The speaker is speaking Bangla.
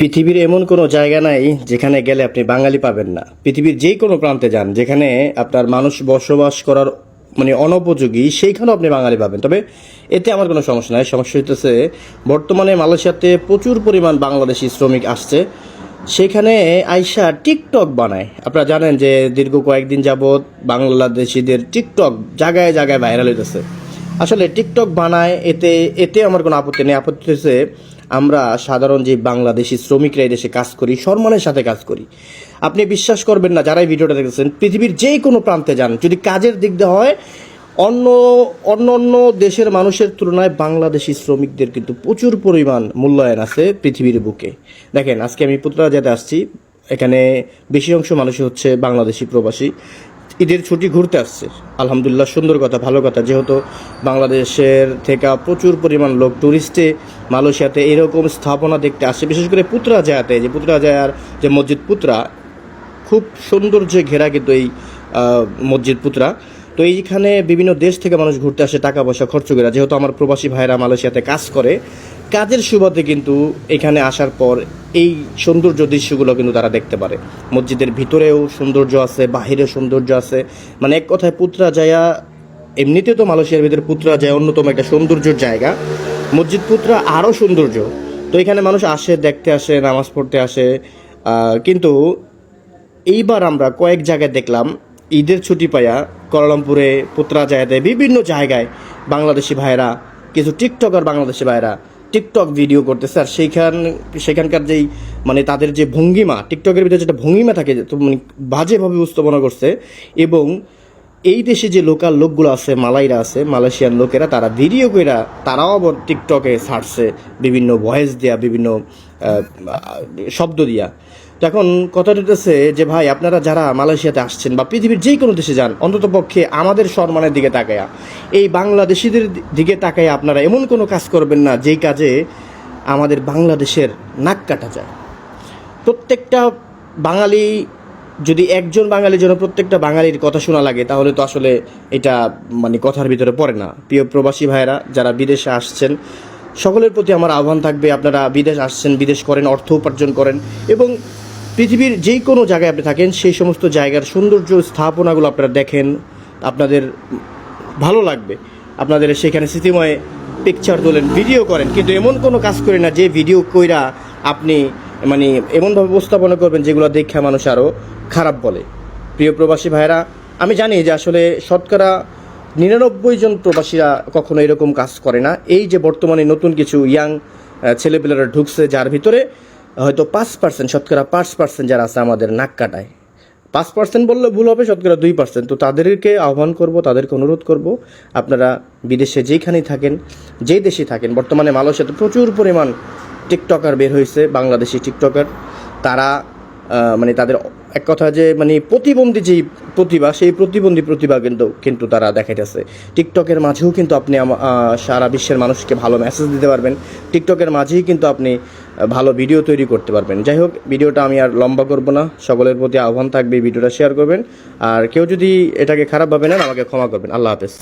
পৃথিবীর এমন কোনো জায়গা নাই যেখানে গেলে আপনি বাঙালি পাবেন না। পৃথিবীর যে কোনো প্রান্তে যান, যেখানে আপনার মানুষ বসবাস করার মানে অনুপযোগী, সেইখানেও আপনি বাঙালি পাবেন। তবে এতে আমার কোনো সমস্যা নাই। সমস্যা হইতেছে, বর্তমানে মালয়েশিয়াতে প্রচুর পরিমাণ বাংলাদেশি শ্রমিক আসছে। সেখানে আইসা টিকটক বানায়। আপনারা জানেন যে দীর্ঘ কয়েকদিন যাবৎ বাংলাদেশিদের টিকটক জায়গায় জায়গায় ভাইরাল হইতেছে। আসলে টিকটক বানায়, এতে এতে আমার কোনো আপত্তি নেই। আপত্তি হচ্ছে আমরা সাধারণ যে বাংলাদেশি শ্রমিকরা দেশে কাজ করি, সম্মানের সাথে কাজ করি। আপনি বিশ্বাস করবেন না, যারাই ভিডিওটা দেখেছেন পৃথিবীর যে কোনো প্রান্তে যান, যদি কাজের দিক দিয়ে হয়, অন্য অন্য অন্য দেশের মানুষের তুলনায় বাংলাদেশি শ্রমিকদের কিন্তু প্রচুর পরিমাণ মূল্যায়ন আছে পৃথিবীর বুকে। দেখেন, আজকে আমি পুত্রাজাতে আসছি, এখানে বেশি অংশ মানুষই হচ্ছে বাংলাদেশি প্রবাসী। ঈদের ছুটি ঘুরতে আসছে। আলহামদুলিল্লাহ, সুন্দর কথা, ভালো কথা। যেহেতু বাংলাদেশের থেকে প্রচুর পরিমাণ লোক টুরিস্টে মালয়েশিয়াতে এরকম স্থাপনা দেখতে আসে। বিশেষ করে পুত্রা জায়াতে যে পুত্রা জায়ার যে মসজিদ পুত্রা, খুব সৌন্দর্যে ঘেরা কিন্তু এই মসজিদ পুত্রা। তো এইখানে বিভিন্ন দেশ থেকে মানুষ ঘুরতে আসে টাকা পয়সা খরচ করে। যেহেতু আমার প্রবাসী ভাইরা মালয়েশিয়াতে কাজ করে, কাজের সুবাদে কিন্তু এখানে আসার পর এই সৌন্দর্য দৃশ্যগুলো কিন্তু তারা দেখতে পারে। মসজিদের ভিতরেও সৌন্দর্য আছে, বাহিরেও সৌন্দর্য আছে। মানে এক কথায় পুত্রা জায়া এমনিতে তো মালয়েশিয়ার ভিতরে পুত্রা যায় অন্যতম একটা সৌন্দর্যের জায়গা। মসজিদ পুত্রা আরও সৌন্দর্য। তো এখানে মানুষ আসে, দেখতে আসে, নামাজ পড়তে আসে। কিন্তু এইবার আমরা কয়েক জায়গায় দেখলাম, ঈদের ছুটি পাইয়া কলালামপুরে পুত্রা জায়গাতে বিভিন্ন জায়গায় বাংলাদেশি ভাইরা কিছু টিকটকার বাংলাদেশি ভাইরা টিকটক ভিডিও করতেছে। আর সেইখান, সেখানকার যেই মানে তাদের যে ভঙ্গিমা, টিকটকের ভিতরে যেটা ভঙ্গিমা থাকে তো মানে বাজেভাবে উপস্থাপনা করছে এবং এই দেশে যে লোকাল লোকগুলো আছে, মালাইরা আছে মালয়েশিয়ান লোকেরা, তারা ভিডিও কইরা, তারাও আবার টিকটকে ছাড়ছে, বিভিন্ন ভয়েস দেয়া, বিভিন্ন শব্দ দিয়া। তো এখন কথাটা হচ্ছে যে, ভাই, আপনারা যারা মালয়েশিয়াতে আসছেন বা পৃথিবীর যে কোনো দেশে যান, অন্তত পক্ষে আমাদের সম্মানের দিকে তাকায়া। এই বাংলাদেশিদের দিকে তাকায়া আপনারা এমন কোনো কাজ করবেন না, যেই কাজে আমাদের বাংলাদেশের নাক কাটা যায়। প্রত্যেকটা বাঙালি যদি একজন বাঙালির জন্য প্রত্যেকটা বাঙালির কথা শোনা লাগে, তাহলে তো আসলে এটা মানে কথার ভিতরে পড়ে না। প্রিয় প্রবাসী ভাইয়েরা, যারা বিদেশে আসছেন, সকলের প্রতি আমার আহ্বান থাকবে, আপনারা বিদেশ আসছেন, বিদেশ করেন, অর্থ উপার্জন করেন এবং পৃথিবীর যে কোনো জায়গায় আপনি থাকেন, সেই সমস্ত জায়গার সৌন্দর্য স্থাপনাগুলো আপনারা দেখেন, আপনাদের ভালো লাগবে। আপনাদের সেখানে স্মৃতিময় পিকচার তোলেন ভিডিও করেন, কিন্তু এমন কোনো কাজ করি না যে ভিডিও কইরা আপনি মানে এমনভাবে উপস্থাপনা করবেন যেগুলো দেখে মানুষ আরও খারাপ বলে। প্রিয় প্রবাসী ভাইরা আমি জানি যে আসলে শতকরা নিরানব্বই জন প্রবাসীরা কখনো এরকম কাজ করে না। এই যে বর্তমানে নতুন কিছু ইয়াং ছেলেপেলেরা ঢুকছে যার ভিতরে হয়তো পাঁচ পার্সেন্ট শতকরা পাঁচ পার্সেন্ট যারা আছে আমাদের নাক কাটায়। পাঁচ পার্সেন্ট বললে ভুল হবে, শতকরা দুই পার্সেন্ট তো তাদেরকে আহ্বান করব, তাদেরকে অনুরোধ করব, আপনারা বিদেশে যেইখানেই থাকেন, যেই দেশে থাকেন, বর্তমানে মালয়েশিয়াতে প্রচুর পরিমাণ টিকটকার বের হয়েছে, বাংলাদেশি টিকটকার। তারা মানে তাদের এক কথা যে মানে প্রতিবন্ধী যে প্রতিভা, সেই প্রতিবন্ধী প্রতিভা কিন্তু কিন্তু তারা দেখাইতেছে। টিকটকের মাঝেও কিন্তু আপনি সারা বিশ্বের মানুষকে ভালো মেসেজ দিতে পারবেন। টিকটকের মাঝেই কিন্তু আপনি ভালো ভিডিও তৈরি করতে পারবেন। যাই হোক, ভিডিওটা আমি আর লম্বা করব না। সকলের প্রতি আহ্বান থাকবে ভিডিওটা শেয়ার করবেন। আর কেউ যদি এটাকে খারাপ ভাবে নেন, আমাকে ক্ষমা করবেন। আল্লাহ হাফেজ।